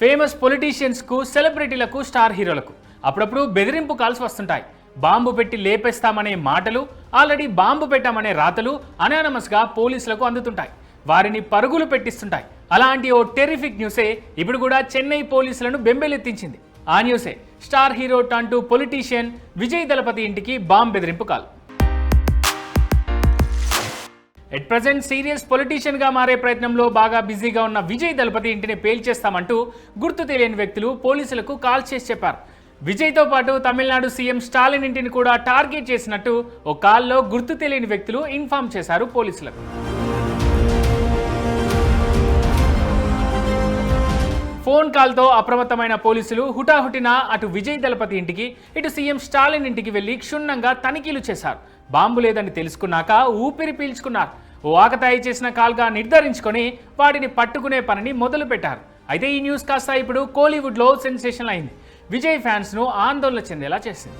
Famous పొలిటీషియన్స్కు సెలబ్రిటీలకు star హీరోలకు. అప్పుడప్పుడు బెదిరింపు కాల్స్ వస్తుంటాయి. బాంబు పెట్టి లేపేస్తామనే మాటలు ఆల్రెడీ బాంబు పెట్టామనే రాతలు అనానమస్గా పోలీసులకు అందుతుంటాయి. వారిని పరుగులు పెట్టిస్తుంటాయి. అలాంటి ఓ టెరిఫిక్ న్యూసే ఇప్పుడు కూడా చెన్నై పోలీసులను బెంబేలెత్తించింది. ఆ న్యూసే స్టార్ హీరో టంటూ పొలిటీషియన్ విజయ్ దళపతి ఇంటికి బాంబు బెదిరింపు కాల్. ఎట్ ప్రజెంట్ సీరియస్ పొలిటీషియన్గా మారే ప్రయత్నంలో బాగా బిజీగా ఉన్న విజయ్ దళపతి ఇంటిని పేల్చేస్తామంటూ గుర్తు తెలియని వ్యక్తులు పోలీసులకు కాల్ చేసి చెప్పారు. విజయ్తో పాటు తమిళనాడు సీఎం స్టాలిన్ ఇంటిని కూడా టార్గెట్ చేసినట్టు ఓ కాల్లో గుర్తు తెలియని వ్యక్తులు ఇన్ఫార్మ్ చేశారు పోలీసులకు. ఫోన్ కాల్తో అప్రమత్తమైన పోలీసులు హుటాహుటిన అటు విజయ్ దళపతి ఇంటికి ఇటు సీఎం స్టాలిన్ ఇంటికి వెళ్ళి క్షుణ్ణంగా తనిఖీలు చేశారు. బాంబు లేదని తెలుసుకున్నాక ఊపిరి పీల్చుకున్నారు. ఓ చేసిన కాల్గా నిర్ధారించుకొని వాటిని పట్టుకునే పనిని మొదలు పెట్టారు అయితే ఈ న్యూస్ కాస్త ఇప్పుడు కోలీవుడ్లో సెన్సేషన్ అయింది. విజయ్ ఫ్యాన్స్ను ఆందోళన చెందేలా చేసింది.